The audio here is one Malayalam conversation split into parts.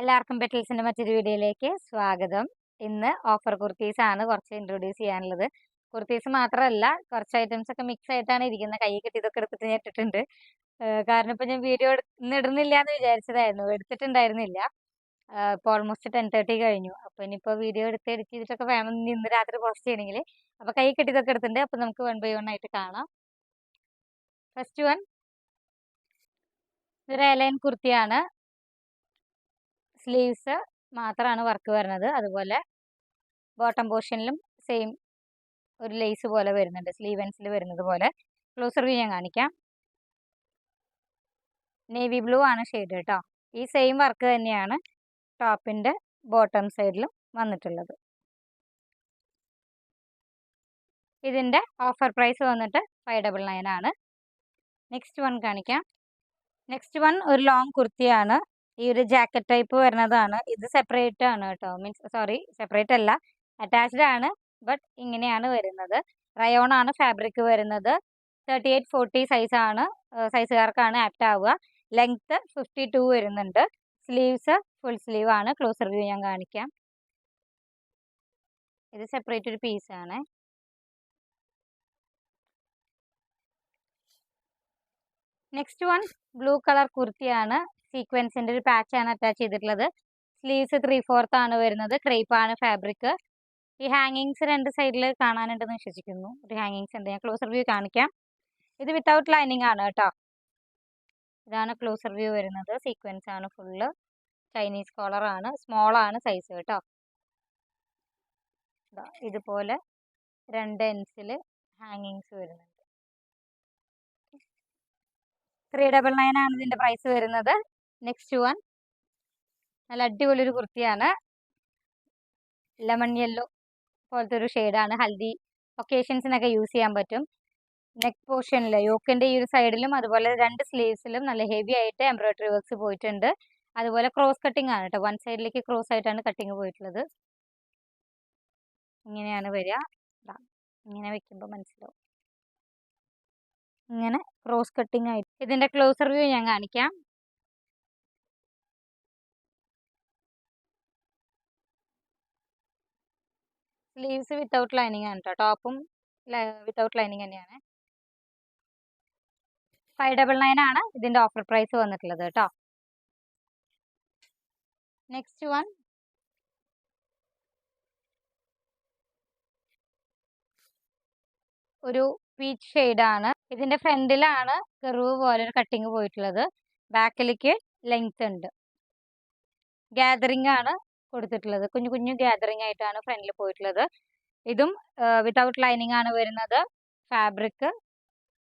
എല്ലാവർക്കും പെറ്റൽസിന്റെ മറ്റൊരു വീഡിയോയിലേക്ക് സ്വാഗതം. ഇന്ന് ഓഫർ കുർത്തീസ് ആണ് കുറച്ച് ഇൻട്രൊഡ്യൂസ് ചെയ്യാനുള്ളത്. കുർത്തീസ് മാത്രമല്ല കുറച്ച് ഐറ്റംസ് ഒക്കെ മിക്സ് ആയിട്ടാണ് ഇരിക്കുന്നത്. കൈ കെട്ടി ഇതൊക്കെ എടുത്തിട്ട് ഞാൻ ഇട്ടിട്ടുണ്ട്. കാരണം ഇപ്പം ഞാൻ വീഡിയോ ഇന്ന് എന്ന് വിചാരിച്ചതായിരുന്നു. എടുത്തിട്ടുണ്ടായിരുന്നില്ല. ഇപ്പോൾ ഓൾമോസ്റ്റ് ടെൻ തേർട്ടി കഴിഞ്ഞു. അപ്പോൾ ഇനിയിപ്പോൾ വീഡിയോ എടുത്ത് എഡിറ്റ് ചെയ്തിട്ടൊക്കെ വേണം ഇനി ഇന്ന് രാത്രി പോസ്റ്റ് ചെയ്യണമെങ്കിൽ അപ്പോൾ കൈ കെട്ടി ഇതൊക്കെ എടുത്തിട്ടുണ്ട്. അപ്പോൾ നമുക്ക് വൺ ബൈ വൺ ആയിട്ട് കാണാം. ഫസ്റ്റ് വൺ ഇതൊരു എലൈൻ കുർത്തിയാണ്. സ്ലീവ്സ് മാത്രമാണ് വർക്ക് വരുന്നത്. അതുപോലെ ബോട്ടം പോർഷനിലും സെയിം ഒരു ലേസ് പോലെ വരുന്നുണ്ട്. സ്ലീവൻസിൽ വരുന്നത് പോലെ. ക്ലോസർ വ്യൂ ഞാൻ കാണിക്കാം. നേവി ബ്ലൂ ആണ് ഷെയ്ഡ് കേട്ടോ. ഈ സെയിം വർക്ക് തന്നെയാണ് ടോപ്പിന്റെ ബോട്ടം സൈഡിലും വന്നിട്ടുള്ളത്. ഇതിന്റെ ഓഫർ പ്രൈസ് വന്നിട്ട് ഫൈവ് ഡബിൾ നയൻ ആണ്. നെക്സ്റ്റ് വൺ കാണിക്കാം. നെക്സ്റ്റ് വൺ ഒരു ലോങ് കുർത്തിയാണ്. ഈ ഒരു ജാക്കറ്റ് ടൈപ്പ് വരുന്നതാണ്. ഇത് സെപ്പറേറ്റ് ആണ് കേട്ടോ. മീൻസ് സോറി സെപ്പറേറ്റ് അല്ല. അറ്റാച്ച്ഡ് ആണ്. ബട്ട് ഇങ്ങനെയാണ് വരുന്നത്. റയോൺ ആണ് ഫാബ്രിക് വരുന്നത്. തേർട്ടി എയ്റ്റ് ഫോർട്ടി സൈസ് ആണ്. സൈസുകാർക്കാണ് ആപ്റ്റ് ആവുക. ലെങ്ത്ത് ഫിഫ്റ്റി ടു വരുന്നുണ്ട്. സ്ലീവ്സ് ഫുൾ സ്ലീവ് ആണ്. ക്ലോസർ വ്യൂ ഞാൻ കാണിക്കാം. ഇത് സെപ്പറേറ്റ് ഒരു പീസ് ആണ്. നെക്സ്റ്റ് വൺ ബ്ലൂ കളർ കുർത്തിയാണ് സീക്വൻസിന്റെ ഒരു പാച്ച് ആണ് അറ്റാച്ച് ചെയ്തിട്ടുള്ളത്. സ്ലീവ്സ് ത്രീ ഫോർത്ത് ആണ് വരുന്നത്. ക്രേപ്പ് ആണ് ഫാബ്രിക് ഈ ഹാങ്ങിങ്സ് രണ്ട് സൈഡിൽ കാണാനുണ്ടെന്ന് വിശ്വസിക്കുന്നു. ഒരു ഹാങ്ങിങ്സ് ഉണ്ട്. ഞാൻ ക്ലോസർ വ്യൂ കാണിക്കാം. ഇത് വിത്തൗട്ട് ലൈനിങ് ആണ് കേട്ടോ. ഇതാണ് ക്ലോസർ വ്യൂ വരുന്നത്. സീക്വൻസ് ആണ് ഫുള്ള് ചൈനീസ് കോളർ ആണ്. സൈസ് കേട്ടോ. ഇതുപോലെ രണ്ട് എൻസിൽ ഹാങ്ങിങ്സ് വരുന്നുണ്ട്. ത്രീ ഡബിൾ നയൻ ആണ് ഇതിന്റെ പ്രൈസ് വരുന്നത്. നെക്സ്റ്റ് വൺ നല്ല അടിപൊളി ഒരു കുർത്തിയാണ് ലെമൺ യെല്ലോ പോലത്തെ ഒരു ഷെയ്ഡാണ് ഹൽദി ഒക്കേഷൻസിനൊക്കെ യൂസ് ചെയ്യാൻ പറ്റും. നെക്ക് പോർഷനിൽ യോക്കിന്റെ ഈ ഒരു സൈഡിലും അതുപോലെ രണ്ട് സ്ലീവ്സിലും നല്ല ഹെവി ആയിട്ട് എംബ്രോയിഡറി വർക്ക്സ് പോയിട്ടുണ്ട്. അതുപോലെ ക്രോസ് കട്ടിംഗ് ആണ് കേട്ടോ വൺ സൈഡിലേക്ക് ക്രോസ് ആയിട്ടാണ് കട്ടിങ് പോയിട്ടുള്ളത്. ഇങ്ങനെയാണ് വരിക. ഇങ്ങനെ വെക്കുമ്പോൾ മനസ്സിലാവും. ഇങ്ങനെ ക്രോസ് കട്ടിംഗ് ആയിട്ട്. ഇതിന്റെ ക്ലോസർ വ്യൂ ഞാൻ കാണിക്കാം. സ്ലീവ്സ് വിത്തൗട്ട് ലൈനിങ് ആണ് കേട്ടോ ടോപ്പും വിത്തൗട്ട് ലൈനിങ് തന്നെയാണ്. ഫൈവ് ഡബിൾ നയൻ ആണ് ഇതിന്റെ ഓഫർ പ്രൈസ് വന്നിട്ടുള്ളത് കേട്ടോ നെക്സ്റ്റ് വൺ ഒരു പീച്ച് ഷെയ്ഡാണ് ഇതിന്റെ ഫ്രണ്ടിലാണ് കെറിവ് പോലെ ഒരു കട്ടിങ് പോയിട്ടുള്ളത്. ബാക്കിലേക്ക് ലെങ്ത് ഉണ്ട്. ഗ്യാതറിംഗ് ആണ് കൊടുത്തിട്ടുള്ളത്. കുഞ്ഞു കുഞ്ഞു ഗ്യാതറിംഗ് ആയിട്ടാണ് ഫ്രണ്ടിൽ പോയിട്ടുള്ളത്. ഇതും വിതൗട്ട് ലൈനിങ് ആണ് വരുന്നത്. ഫാബ്രിക്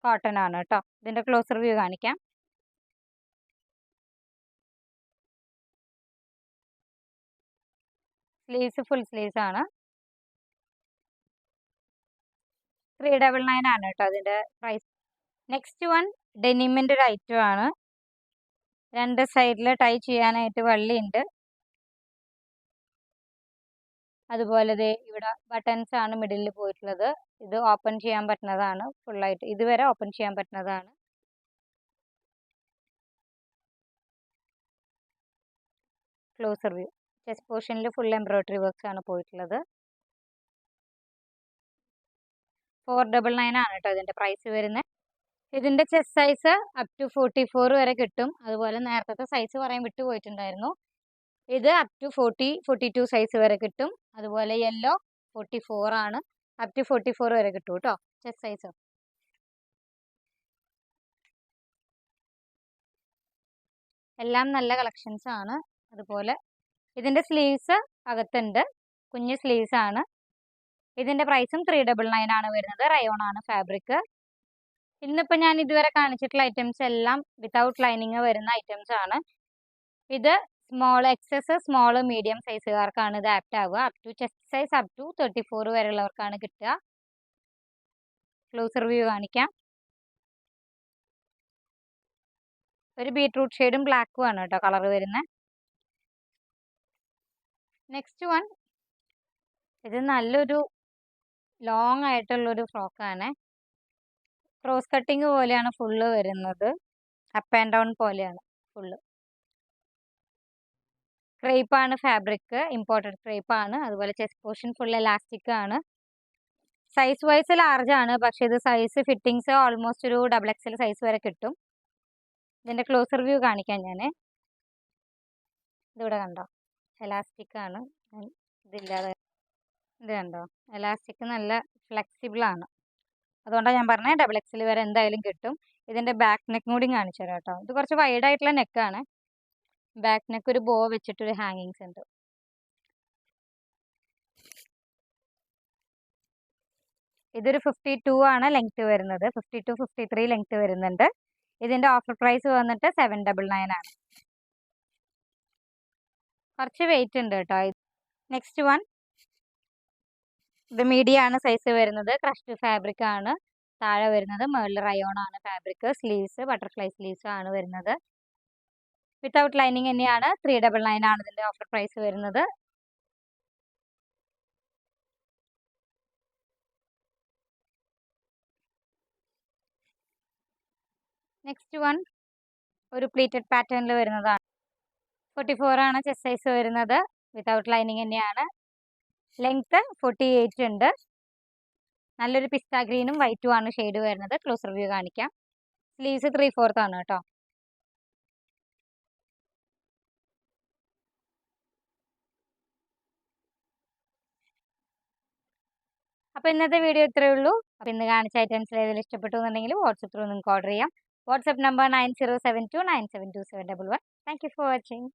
കോട്ടൺ ആണ് കേട്ടോ ഇതിന്റെ ക്ലോസർ വ്യൂ കാണിക്കാം. സ്ലീവ്സ് ഫുൾ സ്ലീവ്സ് ആണ്. ത്രീ ഡബിൾ നയൻ ആണ് കേട്ടോ അതിന്റെ പ്രൈസ് നെക്സ്റ്റ് വൺ ഡെനിമിന്റെ ഒരു ഐറ്റം ആണ്. രണ്ട് സൈഡിൽ ടൈ ചെയ്യാനായിട്ട് വള്ളിയുണ്ട്. അതുപോലെ ദേ ഇവിടെ ബട്ടൺസ് ആണ് മിഡിലിൽ പോയിട്ടുള്ളത്. ഇത് ഓപ്പൺ ചെയ്യാൻ പറ്റുന്നതാണ്. ഫുള്ളായിട്ട് ഇതുവരെ ഓപ്പൺ ചെയ്യാൻ പറ്റുന്നതാണ്. ക്ലോസർ വ്യൂ ചെസ്റ്റ് പോർഷനിൽ ഫുൾ എംബ്രോയിഡറി വർക്ക്സ് ആണ് പോയിട്ടുള്ളത്. ഫോർ ഡബിൾ നയൻ ആണ് കേട്ടോ ഇതിന്റെ പ്രൈസ് വരുന്നത് ഇതിന്റെ chest size up to forty four വരെ കിട്ടും. അതുപോലെ നേരത്തെ സൈസ് പറയാൻ വിട്ടുപോയിട്ടുണ്ടായിരുന്നു. ഇത് up to forty forty two size വരെ കിട്ടും. അതുപോലെ യെല്ലോ ഫോർട്ടി ഫോർ ആണ്. അപ് ടു ഫോർട്ടി ഫോർ വരെ കിട്ടും കേട്ടോ ചെസ്റ്റ് സൈസ് എല്ലാം നല്ല കളക്ഷൻസ് ആണ്. അതുപോലെ ഇതിന്റെ സ്ലീവ്സ് അകത്തുണ്ട്. കുഞ്ഞ് സ്ലീവ്സ് ആണ്. ഇതിന്റെ പ്രൈസും ത്രീ ഡബിൾ നയൻ ആണ് വരുന്നത്. റയോൺ ആണ് ഫാബ്രിക് ഇന്നിപ്പോൾ ഞാൻ ഇതുവരെ കാണിച്ചിട്ടുള്ള ഐറ്റംസ് എല്ലാം വിത്തൗട്ട് ലൈനിങ് വരുന്ന ഐറ്റംസ് ആണ്. ഇത് സ്മോൾ എക്സസ് സ്മോൾ മീഡിയം സൈസുകാർക്കാണ് ഇത് ആപ്റ്റ് ആവുക. Up to chest size up to thirty four വരെയുള്ളവർക്കാണ് കിട്ടുക. ക്ലോസർ വ്യൂ കാണിക്കാം. ഒരു ബീട്രൂട്ട് ഷെയ്ഡും ബ്ലാക്കും ആണ് കേട്ടോ കളർ വരുന്നത് നെക്സ്റ്റ് വൺ ഇത് നല്ലൊരു ലോങ് ആയിട്ടുള്ളൊരു ഫ്രോക്കാണ് ക്രോസ് കട്ടിങ് പോലെയാണ് ഫുള്ള് വരുന്നത്. അപ്പ് ആൻഡ് ഡൗൺ പോലെയാണ് ഫുള്ള് ആണ് ഫാബ്രിക് ഇമ്പോർട്ടഡ് ആണ് അതുപോലെ ചെസ്റ്റ് പോർഷൻ ഫുൾ ഇലാസ്റ്റിക് ആണ്. സൈസ് വൈസ് ലാർജ് ആണ്. പക്ഷേ ഇത് സൈസ് ഫിറ്റിങ്സ് ഓൾമോസ്റ്റ് ഒരു ഡബിൾ എക്സൽ സൈസ് വരെ കിട്ടും. ഇതിന്റെ ക്ലോസർ വ്യൂ കാണിക്കാം ഞാൻ ഇതിവിടെ കണ്ടോ? എലാസ്റ്റിക് ആണ്. ഇതില്ലാതെ. ഇത് കണ്ടോ? എലാസ്റ്റിക് നല്ല ഫ്ലെക്സിബിൾ ആണ്. അതുകൊണ്ടാണ് ഞാൻ പറഞ്ഞത് ഡബിൾ എക്സൽ വരെ എന്തായാലും കിട്ടും. ഇതിന്റെ ബാക്ക് നെക്കും കൂടി കാണിച്ചു തരാം കേട്ടോ. ഇത് കുറച്ച് വൈഡ് ആയിട്ടുള്ള നെക്കാണ്. ബാക്ക് നെക്ക് ഒരു ബോ വെച്ചിട്ടൊരു ഹാങ്ങിങ്സ് ഉണ്ട് ഇതൊരു ഫിഫ്റ്റി ടു ആണ് ലെങ്ത് വരുന്നത്. Fifty two fifty three length വരുന്നുണ്ട്. ഇതിന്റെ ഓഫർ പ്രൈസ് വന്നിട്ട് സെവൻ ഡബിൾ നയൻ ആണ്. കുറച്ച് വെയിറ്റ് ഉണ്ട് കേട്ടോ. നെക്സ്റ്റ് വൺ ഇത് മീഡിയ ആണ് സൈസ് വരുന്നത്. ക്രഷ്ഡ് ഫാബ്രിക് ആണ്. താഴെ വരുന്നത്. മേളിൽ റയോൺ ആണ് ഫാബ്രിക് സ്ലീവ്സ് ബട്ടർഫ്ലൈ സ്ലീവ്സ് ആണ് വരുന്നത്. വിത്തൗട്ട് ലൈനിങ് തന്നെയാണ് ത്രീ ഡബിൾ നയൻ ആണ് ഇതിന്റെ ഓഫർ പ്രൈസ് വരുന്നത്. നെക്സ്റ്റ് വൺ ഒരു പ്ലീറ്റഡ് പാറ്റേണിൽ വരുന്നതാണ്. ഫോർട്ടി ഫോർ ആണ് ചെസ് സൈസ് വരുന്നത്. വിത്തൗട്ട് ലൈനിങ് തന്നെയാണ്. ലെങ്ത്ത് ഫോർട്ടി എയ്റ്റ് ഉണ്ട്. നല്ലൊരു പിസ്ത ഗ്രീനും വൈറ്റും ആണ് ഷെയ്ഡ് വരുന്നത്. ക്ലോസ് റിവ്യൂ കാണിക്കാം. സ്ലീവ്സ് ത്രീ ഫോർത്ത് ആണ് കേട്ടോ. അപ്പോൾ ഇന്നത്തെ വീഡിയോ ഇത്രയേ ഉള്ളൂ. അപ്പോൾ ഇന്ന് കാണിച്ച ഐറ്റംസിൽ ഏതെങ്കിലും ഇഷ്ടപ്പെട്ടു എന്നുണ്ടെങ്കിൽ വാട്സപ്പ് ത്രൂ നിങ്ങൾക്ക് ഓർഡർ ചെയ്യാം. WhatsApp number nine zero seven two nine seven two seven double one thank you for watching